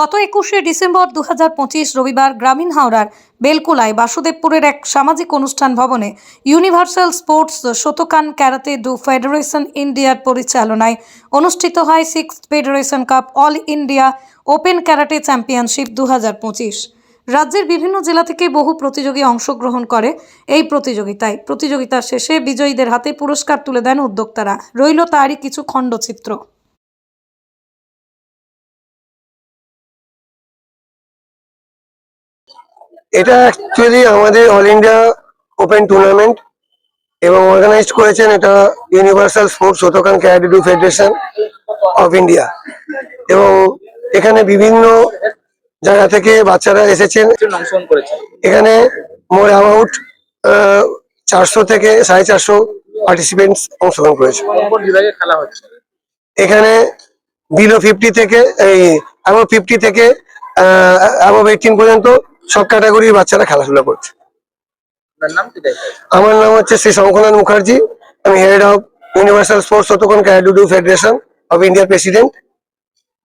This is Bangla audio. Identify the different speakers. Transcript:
Speaker 1: গত একুশে ডিসেম্বর দু হাজার পঁচিশ রবিবার গ্রামীণ হাওড়ার বেলকুলায় বাসুদেবপুরের এক সামাজিক অনুষ্ঠান ভবনে universal sports Shotokan karate do federation ইন্ডিয়ার পরিচালনায় অনুষ্ঠিত হয় six federation cup all India open karate championship দু হাজার পঁচিশ। রাজ্যের বিভিন্ন জেলা থেকে বহু প্রতিযোগী অংশগ্রহণ করে এই প্রতিযোগিতায়। প্রতিযোগিতা শেষে বিজয়ীদের হাতে পুরস্কার তুলে দেন উদ্যোক্তারা। রইল তারই কিছু খণ্ডচিত্র।
Speaker 2: এটা অ্যাকচুয়ালি আমাদের অল ইন্ডিয়া ওপেন টুর্নামেন্ট এবং অর্গানাইজ করেছেন এটা universal sports Shotokan karate do federation of India এবং এখানে বিভিন্ন জায়গা থেকে বাচ্চারা এসেছেন। এখানে মোর অ্যাবাউট চারশো থেকে সাড়ে চারশো পার্টিসিপেন্টস অংশগ্রহণ করেছে। এখানে বিলো ফিফটি থেকে, এই অ্যাবভ ফিফটি থেকে অ্যাবভ এইটিন পর্যন্ত সব ক্যাটাগরির বাচ্চারা খেলাধুলা করছে। আমার নাম হচ্ছে শ্রী শঙ্কনাথ মুখার্জি। আমি head of universal sports federation of ইন্ডিয়ার প্রেসিডেন্ট